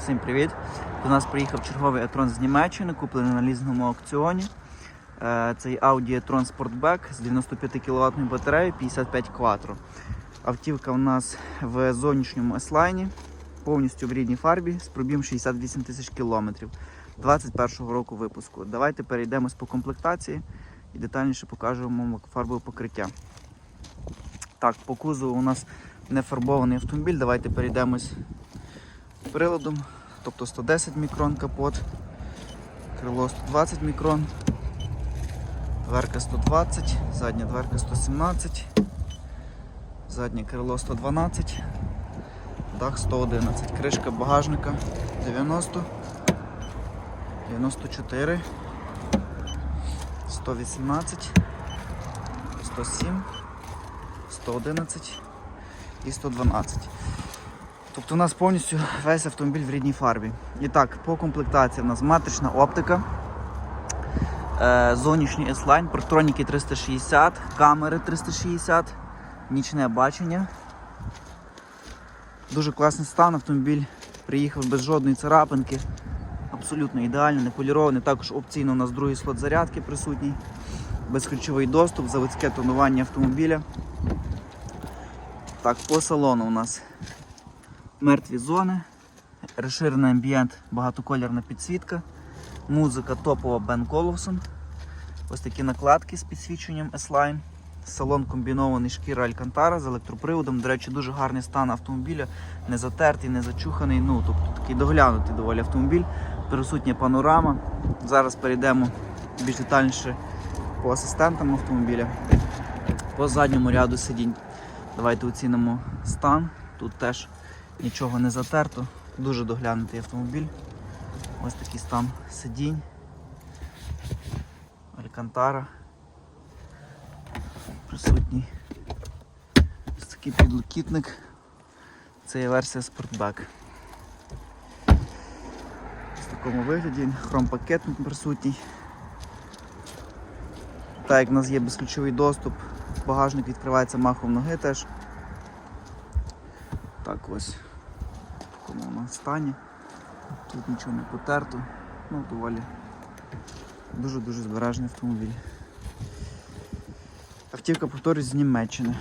Всім привіт! До нас приїхав черговий e-tron з Німеччини, куплений на лізному аукціоні. Е, Цей Audi e-tron Sportback з 95 кВт батареєю 55 Quattro. Автівка у нас в зовнішньому S-Line, повністю в рідній фарбі з пробігом 68 тисяч кілометрів 21-го року випуску. Давайте перейдемось по комплектації і детальніше покажемо фарбове покриття. Так, по кузову у нас не фарбований автомобіль. Давайте перейдемось приладом, тобто 110 мікрон капот, крило 120 мікрон, дверка 120, задня дверка 117, заднє крило 112, дах 111, кришка багажника 90, 94, 118, 107, 111 і 112. Тобто у нас повністю весь автомобіль в рідній фарбі. І так, по комплектації у нас матрична оптика, е, зовнішній S-Line, парктроніки 360, камери 360, нічне бачення. Дуже класний стан, автомобіль приїхав без жодної царапинки. Абсолютно ідеально, не полірований. Також опційно у нас другий слот зарядки присутній, безключовий доступ, заводське тонування автомобіля. Так, по салону у нас мертві зони, розширений амбієнт, багатоколірна підсвітка, музика топова Бен Коловсон. Ось такі накладки з підсвіченням S-Line. Салон комбінований шкіра Алькантара з електроприводом. До речі, дуже гарний стан автомобіля, не затертий, не зачуханий. Ну, тобто такий доглянутий доволі автомобіль. Присутня панорама. Зараз перейдемо більш детальніше по асистентам автомобіля. По задньому ряду сидінь. Давайте оцінимо стан. Тут теж нічого не затерто. Дуже доглянутий автомобіль. Ось такий стан сидінь. Алькантара. Присутній. Ось такий підлокітник. Це є версія Sportback. В такому вигляді хромпакет присутній. Так як в нас є безключовий доступ, багажник відкривається махом ноги теж. Так ось такому стані. Тут нічого не потерто. Ну, доволі дуже-дуже збережений автомобіль. Автівка повторюсь з Німеччини.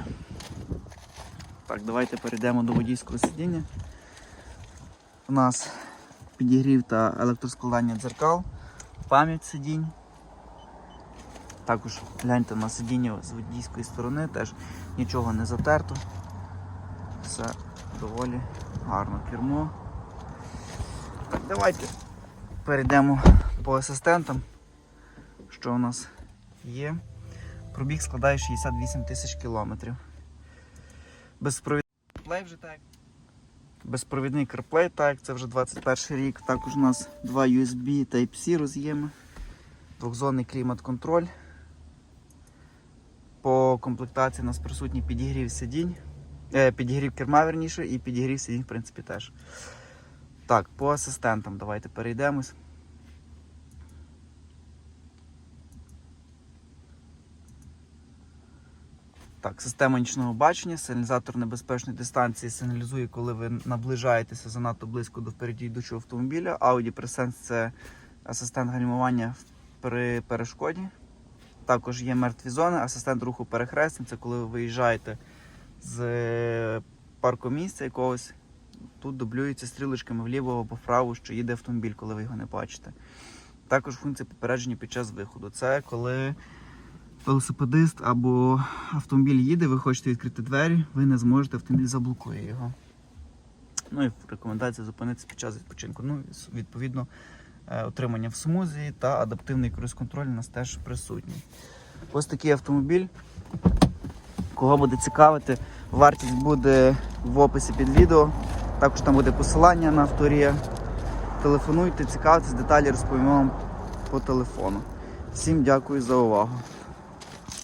Так, давайте перейдемо до водійського сидіння. У нас підігрів та електроскладання дзеркал, пам'ять сидінь. Також гляньте на сидіння з водійської сторони, теж нічого не затерто. Все доволі гарно кермо. Так, давайте перейдемо по асистентам, що у нас є. Пробіг складає 68 тисяч кілометрів. Безпровідний CarPlay вже так. Безпровідний CarPlay, так, це вже 21 рік. Також у нас два USB Type-C роз'єми, двохзонний клімат-контроль. По комплектації у нас присутній підігрів сидінь, підігрів керма верніше і підігрів сидінь, в принципі, теж. Так, по асистентам давайте перейдемось. Так, система нічного бачення, сигналізатор небезпечної дистанції сигналізує, коли ви наближаєтеся занадто близько до впереді йдучого автомобіля. Audi Presense – це асистент гальмування при перешкоді. Також є мертві зони, асистент руху перехрестям. Це коли ви виїжджаєте з паркомісця якогось. Тут дублюється стрілочками вліво або вправо, що їде автомобіль, коли ви його не бачите. Також функція попередження під час виходу. Це коли велосипедист або автомобіль їде, ви хочете відкрити двері, ви не зможете, автомобіль заблокує його. Ну і рекомендація зупинитися під час відпочинку. Ну, відповідно, е, отримання в смузі та адаптивний круїз-контроль у нас теж присутній. Ось такий автомобіль. Кого буде цікавити, вартість буде в описі під відео. Також там буде посилання на авторія. Телефонуйте, цікавтесь, деталі розповімо вам по телефону. Всім дякую за увагу.